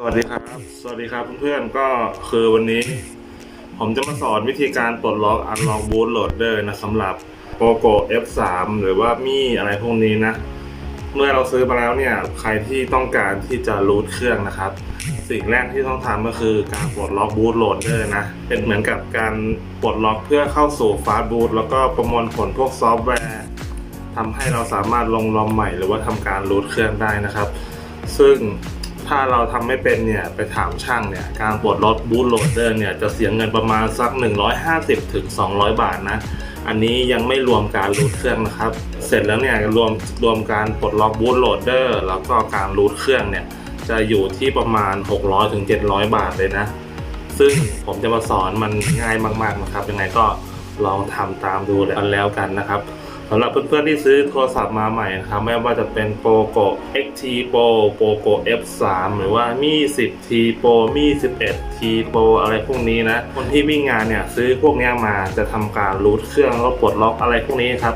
สวัสดีครับ สวัสดีครับเพื่อนๆ ก็คือวันนี้ ผมจะมาสอนวิธีการปลดล็อก Unlock Bootloader นะสำหรับ POCO F3 หรือว่ามีอะไรพวกนี้นะ เมื่อเราซื้อมาแล้วเนี่ย ใครที่ต้องการที่จะรูทเครื่องนะครับ สิ่งแรกที่ต้องทำก็คือการปลดล็อก Bootloader นะ เป็นเหมือนกับการปลดล็อกเพื่อเข้าสู่ Fast Boot แล้วก็ประมวลผลพวกซอฟต์แวร์ทำให้เราสามารถลงรอมใหม่ หรือว่าทำการรูทเครื่องได้นะครับ ซึ่ง ถ้าเราทำไม่เป็นเนี่ยไปถามช่างเนี่ยการปลดล็อกบูทโหลดเดอร์เนี่ยจะเสียเงินประมาณสัก 150ถึง200 บาทนะ อันนี้ยังไม่รวมการรูทเครื่องนะครับ เสร็จแล้วเนี่ยรวมรวมการปลดล็อกบูทโหลดเดอร์แล้วก็การรูทเครื่องเนี่ยจะอยู่ที่ประมาณ 600ถึง700 บาทเลยนะ ซึ่งผมจะมาสอนมันง่ายมากๆนะครับยังไงก็ลองทำตามดูแล้วกันนะครับ สำหรับเพื่อนๆที่ซื้อโทรศัพท์มาใหม่นะครับไม่ว่าจะเป็น POCO XT Pro POCO F3 หรือว่ามี 10T Pro มี 11T Pro อะไรพวกนี้นะ คนที่วิ่งงานเนี่ยซื้อพวกนี้มาจะทำการรูทเครื่องแล้วปลดล็อกอะไรพวกนี้ครับ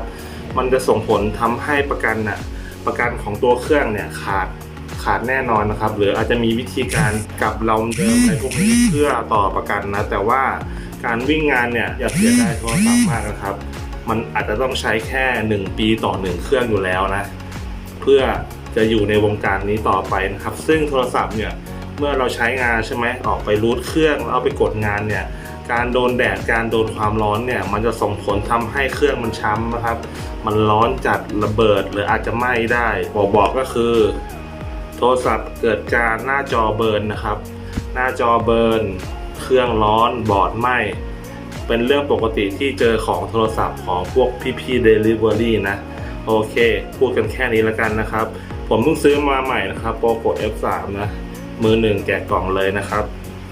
มันจะส่งผลทำให้ประกันน่ะประกันของตัวเครื่องเนี่ยขาดขาดแน่นอนนะครับ หรืออาจจะมีวิธีการกลับเราเดิมอะไรพวกนี้เพื่อต่อประกันนะ แต่ว่าการวิ่งงานเนี่ยอย่าเสียดายโทรศัพท์มากนะครับ มันอาจจะต้องใช้แค่ 1 ปีต่อ 1 เครื่องอยู่แล้วนะ เพื่อจะอยู่ในวงการนี้ต่อไปนะครับ ซึ่งโทรศัพท์เนี่ยเมื่อเราใช้งานใช่ไหมออกไปรูทเครื่องเอาไปกดงานเนี่ยการโดนแดดการโดนความร้อนเนี่ยมันจะส่งผลทำให้เครื่องมันช้ำนะครับ มันร้อนจัดระเบิดหรืออาจจะไหม้ได้บอกบอกก็คือ โทรศัพท์เกิดการหน้าจอเบิร์นนะครับ หน้าจอเบิร์นเครื่องร้อนบอร์ดไหม้ เป็นเรื่องปกติที่เจอของโทรศัพท์ของพวกพี่ๆ Delivery นะ โอเค พูดกันแค่นี้แล้วกันนะครับ ผมเพิ่งซื้อมาใหม่นะครับ POCO F3 นะ มือหนึ่งแกะกล่องเลยนะครับ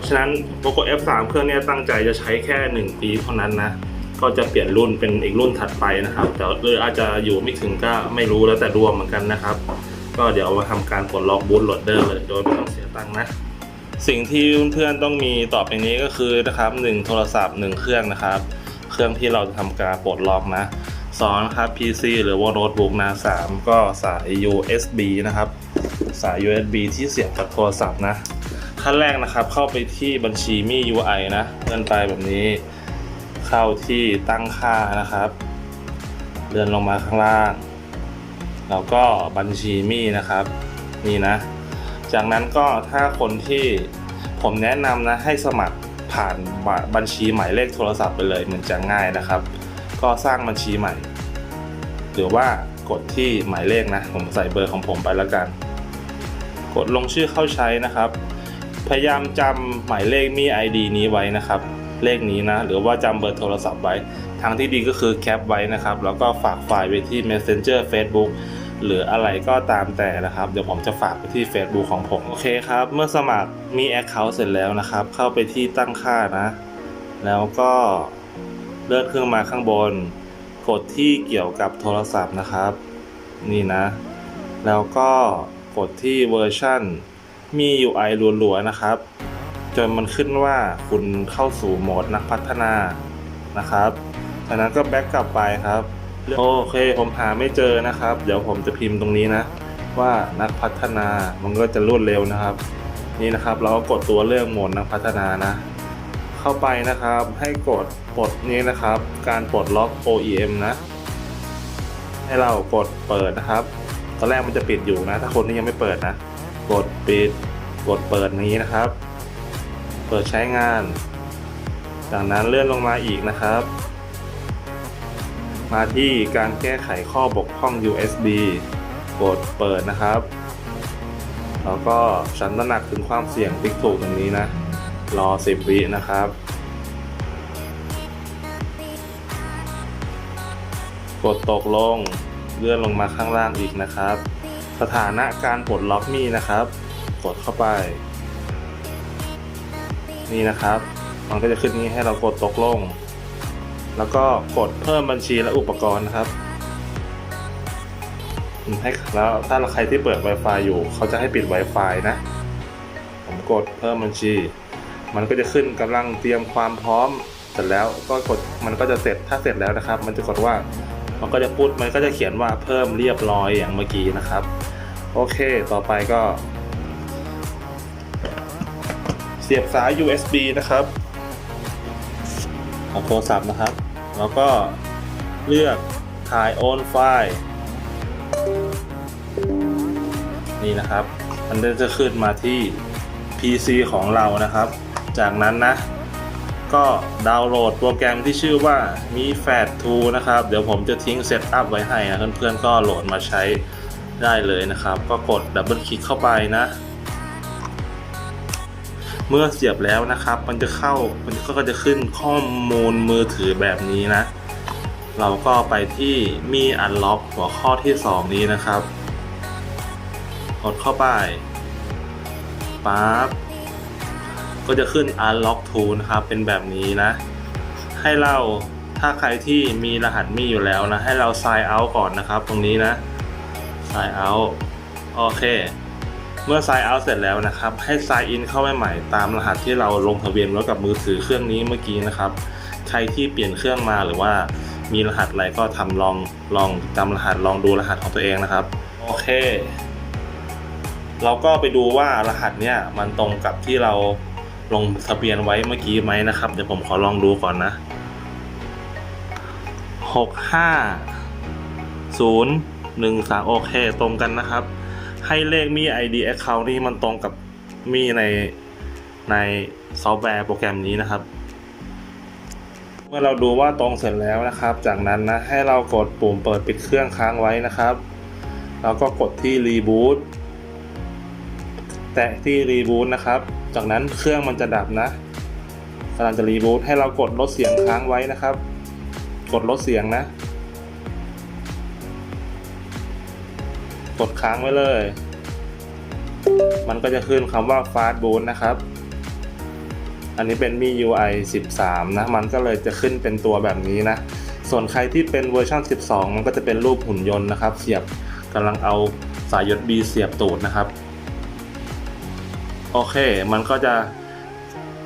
ฉะนั้น POCO F3 เครื่องนี้ตั้งใจจะใช้แค่ 1 ปีเท่านั้นนะ ก็จะเปลี่ยนรุ่นเป็นอีกรุ่นถัดไปนะครับ แต่หรืออาจจะอยู่ไม่ถึงก็ไม่รู้แล้วแต่ดวงเหมือนกันนะครับ ก็เดี๋ยวมาทำการปลดล็อกบูทโหลดเดอร์เลยโดยไม่ต้องเสียตังค์นะ สิ่งที่เพื่อนๆต้องมีต่อไปนี้ก็คือนะครับหนึ่งโทรศัพท์หนึ่งเครื่องนะครับ เครื่องที่เราจะทำการปลดล็อกนะสองนะครับ PC หรือว่าโน้ตบุ๊กนะสามก็สาย USB นะครับ สาย USB ที่เสียบกับโทรศัพท์นะขั้นแรกนะครับเข้าไปที่บัญชีมี UI นะเลื่อนไปแบบนี้ เข้าที่ตั้งค่านะครับ เลื่อนลงมาข้างล่าง แล้วก็บัญชีมีนะครับ นี่นะ จากนั้นก็ถ้าคนที่ผมแนะนำนะให้สมัครผ่านบบัญชีหมายเลขโทรศัพท์ไปเลยมันจะง่ายนะครับ ก็สร้างบัญชีใหม่ หรือว่ากดที่หมายเลขนะผมใส่เบอร์ของผมไปแล้วกัน กดลงชื่อเข้าใช้นะครับ พยายามจำหมายเลขมี ID นี้ไว้นะครับ เลขนี้นะ หรือว่าจำเบอร์โทรศัพท์ไว้ ทางที่ดีก็คือแคปไว้นะครับ แล้วก็ฝากไฟล์ไว้ที่ Messenger Facebook หรืออะไรก็ตามแต่นะครับ เดี๋ยวผมจะฝากไปที่ Facebook ของผม โอเคครับ เมื่อสมัครมี Account เสร็จแล้วนะครับ เข้าไปที่ตั้งค่านะ แล้วก็เลื่อนเครื่องมาข้างบน กดที่เกี่ยวกับโทรศัพท์นะครับ นี่นะ แล้วก็กดที่เวอร์ชันมี UI รัวๆนะครับ จนมันขึ้นว่าคุณเข้าสู่โหมดนักพัฒนานะครับจากนั้นก็แบ็กกลับไปครับ โอเคผมหาไม่เจอนะครับ เดี๋ยวผมจะพิมพ์ตรงนี้นะ ว่านักพัฒนามันก็จะรวดเร็วนะครับ นี่นะครับ เราก็กดตัวเรื่องโหมดนักพัฒนานะ เข้าไปนะครับ ให้กดปลดนี้นะครับ การปลดล็อก OEM นะ ให้เรากดเปิดนะครับตอนแรกมันจะปิดอยู่นะ ถ้าคนที่ยังไม่เปิดนะ กดปิดกดเปิดนี้นะครับ เปิดใช้งาน จากนั้นเลื่อนลงมาอีกนะครับ มาที่การแก้ไขข้อบกพร่อง USB กดเปิดนะครับ แล้วก็ชันตระหนักถึงความเสี่ยงติ๊กถูกตรงนี้นะ รอ 10 วินะครับ กดตกลงเลื่อนลงมาข้างล่างอีกนะครับ สถานะการปลดล็อกมีนะครับ กดเข้าไป นี่นะครับ มันก็จะขึ้นนี้ให้เรากดตกลง แล้วก็กดเพิ่มบัญชีและอุปกรณ์นะครับให้แล้วถ้าใครที่เปิด Wi-Fi อยู่ เขาจะให้ปิด Wi-Fi นะ ผมกดเพิ่มบัญชี มันก็จะขึ้นกำลังเตรียมความพร้อมเสร็จแล้วก็กดมันก็จะเสร็จถ้าเสร็จแล้วนะครับ มันจะกดว่ามันก็จะพูดมันก็จะเขียนว่าเพิ่มเรียบร้อยอย่างเมื่อกี้นะครับ โอเคต่อไปก็ เสียบสาย USB นะครับ ของโทรศัพท์นะครับ แล้วก็เลือกถ่ายโอนไฟล์ นี่นะครับ มันจะขึ้นมาที่ PC ของเรานะครับ จากนั้นนะ ก็ดาวน์โหลดโปรแกรมที่ชื่อว่ามี f a t 2นะครับ เดี๋ยวผมจะทิ้งเซตอัพไว้ให้นะเพื่อนๆก็โหลดมาใช้ได้เลยนะครับ ก็กดดับเบิลคลิกเข้าไปนะ เมื่อเสียบแล้วนะครับ มันจะเข้ามันก็จะขึ้นข้อมูลมือถือแบบนี้นะ เราก็ไปที่มีอันล็อกหัวข้อที่ 2 นี้นะครับกดเข้าไปปั๊บก็จะขึ้น unlock tool นะครับ เป็นแบบนี้นะ ให้เราถ้าใครที่มีรหัสมีอยู่แล้วนะ ให้เรา sign out ก่อนนะครับ ตรงนี้นะ sign out โอเค เมื่อ sign out เสร็จแล้วนะครับ ให้ sign in เข้าไปใหม่ตามรหัสที่เราลงทะเบียนไว้กับมือถือเครื่องนี้เมื่อกี้นะครับ ใครที่เปลี่ยนเครื่องมาหรือว่ามีรหัสอะไรก็ทำลองลองจำรหัสลองดูรหัสของตัวเองนะครับ โอเค เราก็ไปดูว่ารหัสเนี้ยมันตรงกับที่เราลงทะเบียนไว้เมื่อกี้ไหมนะครับ เดี๋ยวผมขอลองดูก่อนนะหกห้าศูนย์หนึ่งสามโอเคตรงกันนะครับ ให้เลขมี ID Account นี่มันตรงกับมีในในซอฟต์แวร์โปรแกรมนี้นะครับ เมื่อเราดูว่าตรงเสร็จแล้วนะครับ จากนั้นนะให้เรากดปุ่มเปิดปิดเครื่องค้างไว้นะครับแล้วก็กดที่ Reboot แตะที่ Reboot นะครับ จากนั้นเครื่องมันจะดับนะกำลังจะ Reboot ให้เรากดลดเสียงค้างไว้นะครับ กดลดเสียงนะ ดค้างไว้เลย มันก็จะขึ้นคำว่า Fast Boot นะครับ อันนี้เป็นมี UI 13 นะ มันก็เลยจะขึ้นเป็นตัวแบบนี้นะ ส่วนใครที่เป็นเวอร์ชัน12 มันก็จะเป็นรูปหุ่นยนต์นะครับ เสียบกำลังเอาสาย USB เสียบตูดนะครับ โอเค มันก็จะ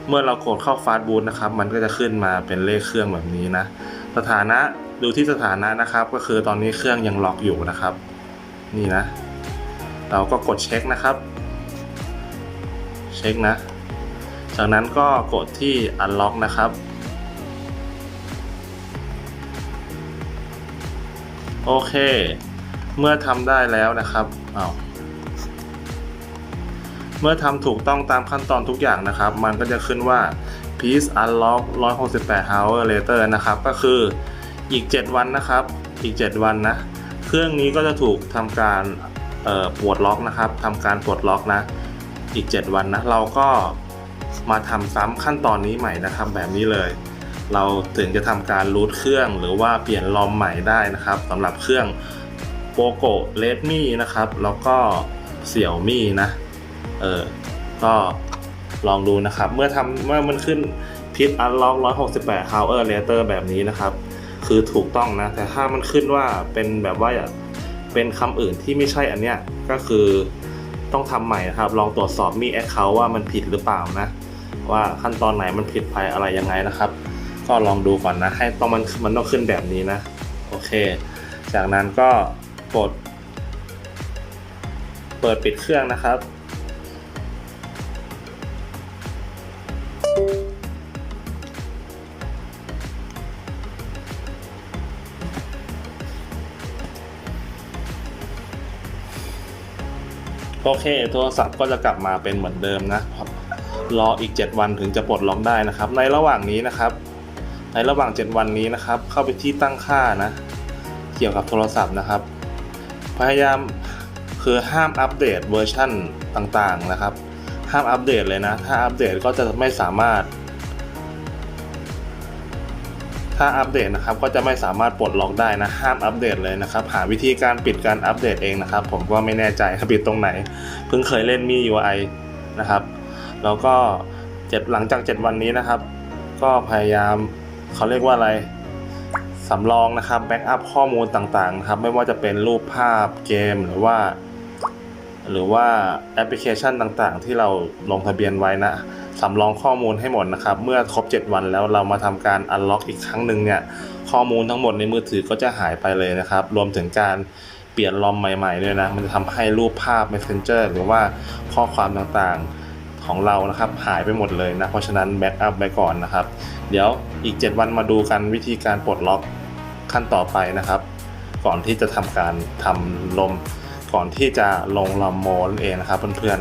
เมื่อเรากดเข้าฟาสต์บูทนะครับ มันก็จะขึ้นมาเป็นเลขเครื่องแบบนี้นะ สถานะดูที่สถานะนะครับ ก็คือตอนนี้เครื่องยังล็อกอยู่นะครับ นี่นะ เราก็กดเช็คนะครับ เช็คนะ จากนั้นก็กดที่ unlock นะครับ โอเค เมื่อทำได้แล้วนะครับอาเมื่อทำถูกต้องตามขั้นตอนทุกอย่างนะครับ มันก็จะขึ้นว่า please unlock 168 hour later นะครับ ก็คืออีก 7 วันนะครับ อีก 7 วันนะ รื่องนี้ก็จะถูกทำการปลดล็อกนะครับทำการปลดล็อกนะ อีก 7 วันนะ เราก็มาทำซ้ำขั้นตอนนี้ใหม่นะครับ แบบนี้เลย เราถึงจะทำการรูทเครื่องหรือว่าเปลี่ยนลอมใหม่ได้นะครับสำหรับเครื่อง POCO Redmi นะครับ แล้วก็ Xiaomi นะ เออ ก็ลองดูนะครับ เมื่อทำเมื่อมันขึ้นพิษ unlock 168 hour later แบบนี้นะครับ คือถูกต้องนะ แต่ถ้ามันขึ้นว่าเป็นแบบว่าเป็นคำอื่นที่ไม่ใช่อันเนี้ยก็คือต้องทำใหม่นะครับ ลองตรวจสอบมี account ว่ามันผิดหรือเปล่านะ ว่าขั้นตอนไหนมันผิดไปอะไรยังไงนะครับ ก็ลองดูก่อนนะ ให้ต้องมันมันต้องขึ้นแบบนี้นะโอเค จากนั้นก็กดเปิดปิดเครื่องนะครับ โอเคโทรศัพท์ก็จะกลับมาเป็นเหมือนเดิมนะครับรออีก 7 วันถึงจะปลดล็อกได้นะครับ ในระหว่างนี้นะครับ ในระหว่าง 7 วันนี้นะครับ เข้าไปที่ตั้งค่านะ เกี่ยวกับโทรศัพท์นะครับ พยายามคือห้ามอัปเดตเวอร์ชั่นต่างๆนะครับ ห้ามอัปเดตเลยนะ ถ้าอัปเดตก็จะไม่สามารถ ถ้าอัปเดตนะครับก็จะไม่สามารถปลดล็อกได้นะห้ามอัปเดตเลยนะครับหาวิธีการปิดการอัปเดตเองนะครับ ผมก็ไม่แน่ใจครับปิดตรงไหน เพิ่งเคยเล่นมี UI นะครับ แล้วก็เจ็ดหลังจาก 7 วันนี้นะครับ ก็พยายามเขาเรียกว่าอะไรสำรองนะครับแบ็กอัพข้อมูลต่างๆนะครับไม่ว่าจะเป็นรูปภาพเกมหรือว่า หรือว่าแอปพลิเคชันต่างๆ ที่เราลงทะเบียนไว้นะ สำรองข้อมูลให้หมดนะครับ เมื่อครบ 7 วันแล้วเรามาทำการอันล็อกอีกครั้งหนึ่งเนี่ยข้อมูลทั้งหมดในมือถือก็จะหายไปเลยนะครับ รวมถึงการเปลี่ยนลอมใหม่ๆด้วยนะ มันจะทำให้รูปภาพ Messenger หรือว่าข้อความต่างๆของเรานะครับ หายไปหมดเลยนะ เพราะฉะนั้นแบ็กอัพไว้ก่อนนะครับ เดี๋ยวอีก 7 วันมาดูกันวิธีการปลดล็อกขั้นต่อไปนะครับ ก่อนที่จะทำการทำลม ก่อนที่จะลงลำโมนั่นเองนะครับเพื่อน